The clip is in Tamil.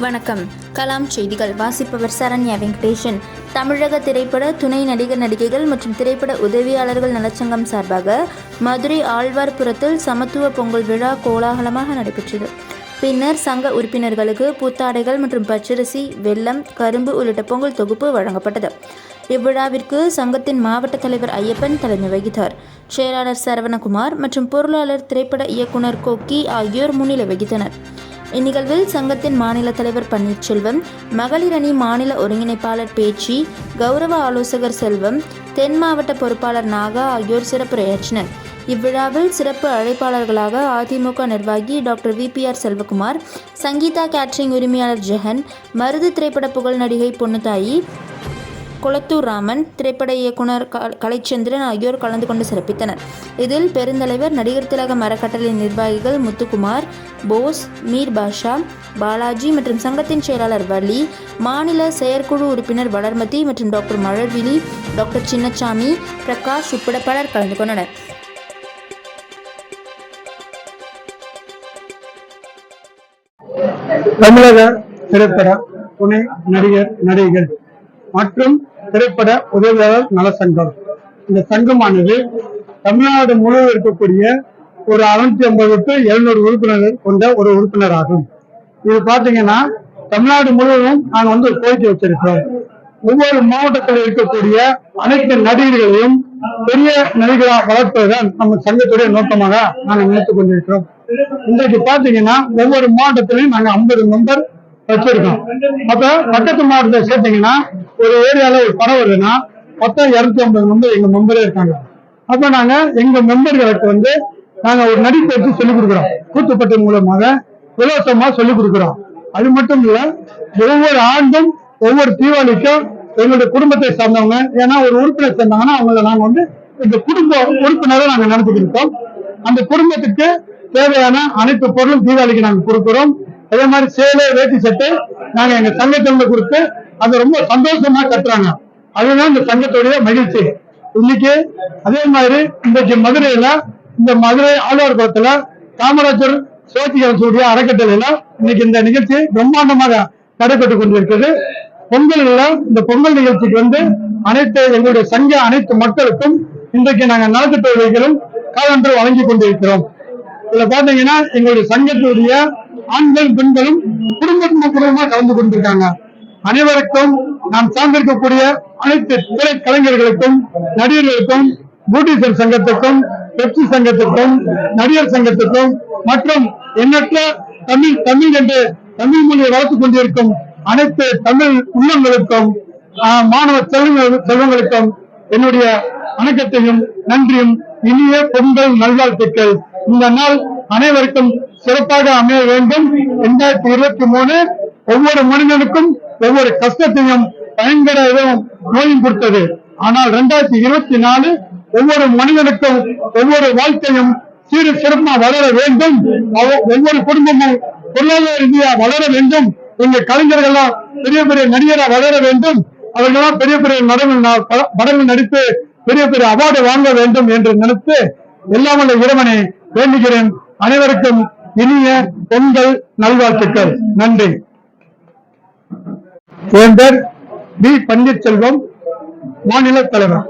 வணக்கம். கலாம் செய்திகள். வாசிப்பவர் சரண்யா வெங்கடேஷன் தமிழக திரைப்பட துணை நடிகர் நடிகைகள் மற்றும் திரைப்பட உதவியாளர்கள் நலச்சங்கம் சார்பாக மதுரை ஆழ்வார்புரத்தில் சமத்துவ பொங்கல் விழா கோலாகலமாக நடைபெற்றது. பின்னர் சங்க உறுப்பினர்களுக்கு புத்தாடைகள் மற்றும் பச்சரிசி வெல்லம் கரும்பு உள்ளிட்ட பொங்கல் தொகுப்பு வழங்கப்பட்டது. இவ்விழாவிற்கு சங்கத்தின் மாவட்ட தலைவர் ஐயப்பன் தலைமை வகித்தார். செயலாளர் சரவணகுமார் மற்றும் பொருளாளர் திரைப்பட இயக்குனர் கோக்கி ஆகியோர் முன்னிலை வகித்தனர். இந்நிகழ்வில் சங்கத்தின் மாநில தலைவர் பன்னீர்செல்வம் மகளிர் அணி மாநில ஒருங்கிணைப்பாளர் பேச்சி கௌரவ ஆலோசகர் செல்வம் தென் மாவட்ட பொறுப்பாளர் நாகா ஆகியோர் சிறப்புரையாற்றினர் இவ்விழாவில் சிறப்பு அழைப்பாளர்களாக அதிமுக நிர்வாகி doctor VPR Selvakumar Sangeetha catering உரிமையாளர் ஜெகன் மருது திரைப்பட புகழ் நடிகை பொன்னுத்தாயி குளத்தூர் ராமன் திரைப்பட இயக்குனர் கலைச்சந்திரன் ஆகியோர் கலந்து கொண்டு சிறப்பித்தனர். இதில் பெருந்தலைவர் நடிகர் திலகம் அறக்கட்டளை நிர்வாகிகள் முத்துக்குமார் போஸ் மீர் பாஷா பாலாஜி மற்றும் சங்கத்தின் செயலாளர் வள்ளி மாநில செயற்குழு உறுப்பினர் வளர்மதி மற்றும் டாக்டர் மழவிழி டாக்டர் சின்னசாமி பிரகாஷ் உட்பட பலர் கலந்து கொண்டனர். தமிழக திரைப்பட துணை நடிகர் நடிகைகள். மற்றும் திரைப்பட உதவியாளர் நல சங்கம் இந்த சங்கமானது தமிழ்நாடு முழுவதும் இருக்கக்கூடிய ஒரு அறுநூத்தி ஐம்பது டு எழுநூறு உறுப்பினர்கள் கொண்ட ஒரு உறுப்பினர் ஆகும் இது பாத்தீங்கன்னா தமிழ்நாடு முழுவதும் நாங்க வந்து ஒரு கோரிக்கை வச்சிருக்கிறோம். ஒவ்வொரு மாவட்டத்தில் இருக்கக்கூடிய அனைத்து நடிகர்களையும் பெரிய நடிகரா வளர்ப்பதுதான் நம்ம சங்கத்துடைய நோக்கமாக நாங்கள் நினைத்துக் கொண்டிருக்கிறோம். இன்றைக்கு பாத்தீங்கன்னா ஒவ்வொரு மாவட்டத்திலையும் நாங்க ஐம்பது மெம்பர் வச்சிருக்கோம் அப்ப பக்கத்து மாவட்டத்தை சேர்த்தீங்கன்னா ஒரு ஏரியால ஒரு படம் வருதுன்னா மொத்தம் இருநூத்தி ஐம்பது மெம்பர் எங்க மெம்பரே இருக்காங்க. அப்ப நாங்க எங்க மெம்பர்களுக்கு வந்து நாங்க ஒரு நடிப்பயிற்சி சொல்லிக் கொடுக்குறோம். கூத்துப்பட்டு மூலமாக இலவசமா சொல்லிக் கொடுக்குறோம். அது மட்டும் இல்ல ஒவ்வொரு ஆண்டும் ஒவ்வொரு தீபாவளிக்கும் எங்களுடைய குடும்பத்தை சார்ந்தவங்க ஏன்னா ஒரு உறுப்பினர் சேர்ந்தாங்கன்னா அவங்கள நாங்க வந்து இந்த குடும்ப உறுப்பினரை நாங்க நடத்திட்டு இருக்கோம் அந்த குடும்பத்துக்கு தேவையான அனைத்து பொருளும் தீபாவளிக்கு நாங்க கொடுக்கிறோம். அதே மாதிரி சேலை வேட்டி சட்டை நாங்க எங்க சங்கத்திலிருந்து கொடுத்து அதை ரொம்ப சந்தோஷமா கட்டுறாங்க. அதுதான் இந்த சங்கத்துடைய மகிழ்ச்சி. இன்னைக்கு அதே மாதிரி இன்றைக்கு மதுரையில இந்த மதுரை ஆழ்வார்புரத்துல காமராஜர் சோசியல் அறக்கட்டளையில இன்னைக்கு இந்த நிகழ்ச்சி பிரம்மாண்டமாக நடைபெற்றுக் கொண்டிருக்கிறது. பொங்கல்ல இந்த பொங்கல் நிகழ்ச்சிக்கு வந்து அனைத்து எங்களுடைய சங்க அனைத்து மக்களுக்கும் இன்றைக்கு நாங்க நலத்திட்ட உதவிகளும் காலன்று வழங்கி கொண்டிருக்கிறோம். இதுல பாத்தீங்கன்னா எங்களுடைய சங்கத்துடைய ஆண்கள் பெண்களும் குடும்ப குடும்பமா கலந்து கொண்டிருக்காங்க. அனைவருக்கும் நாம் சார்ந்திருக்கக்கூடிய அனைத்து திரை கலைஞர்களுக்கும் நடிகர்களுக்கும் பியூட்டிஷியன் சங்கத்துக்கும் பெப்சி சங்கத்துக்கும் நடிகர் சங்கத்துக்கும் மற்றும் எண்ணற்ற தமிழ் தமிழ் என்று தமிழ் மொழியை வளர்த்துக் கொண்டிருக்கும் அனைத்து தமிழ் உள்ளங்களுக்கும் மாணவ செல்வங்களுக்கும் என்னுடைய வணக்கத்தையும் நன்றியும் இனிய பொங்கல் நல்வாழ்த்துக்கள். இந்த நாள் அனைவருக்கும் சிறப்பாக அமைய வேண்டும். இரண்டாயிரத்தி இருபத்தி மூணு ஒவ்வொரு மனிதனுக்கும் ஒவ்வொரு கஷ்டத்தையும் பயங்கர நோயும் கொடுத்தது. ஆனால் இரண்டாயிரத்தி இருபத்தி நாலு ஒவ்வொரு மனிதனுக்கும் ஒவ்வொரு வாழ்க்கையும் சீரு சிறப்பா வளர வேண்டும். ஒவ்வொரு குடும்பமும் பொருளாதார ரீதியா வளர வேண்டும். இங்க கலைஞர்கள்லாம் பெரிய பெரிய நடிகரா வளர வேண்டும். அவர்களெல்லாம் பெரிய பெரிய நடனம் படங்கள் நடித்து பெரிய பெரிய அவார்டு வாங்க வேண்டும் என்று நினைத்து எல்லாம் இறைவனை வேண்டுகிறேன். அனைவருக்கும் இனிய பொங்கல் நல்வாழ்த்துக்கள். நன்றி. என் பேர் பி பன்னீர்செல்வம் மாநில தலைவர்.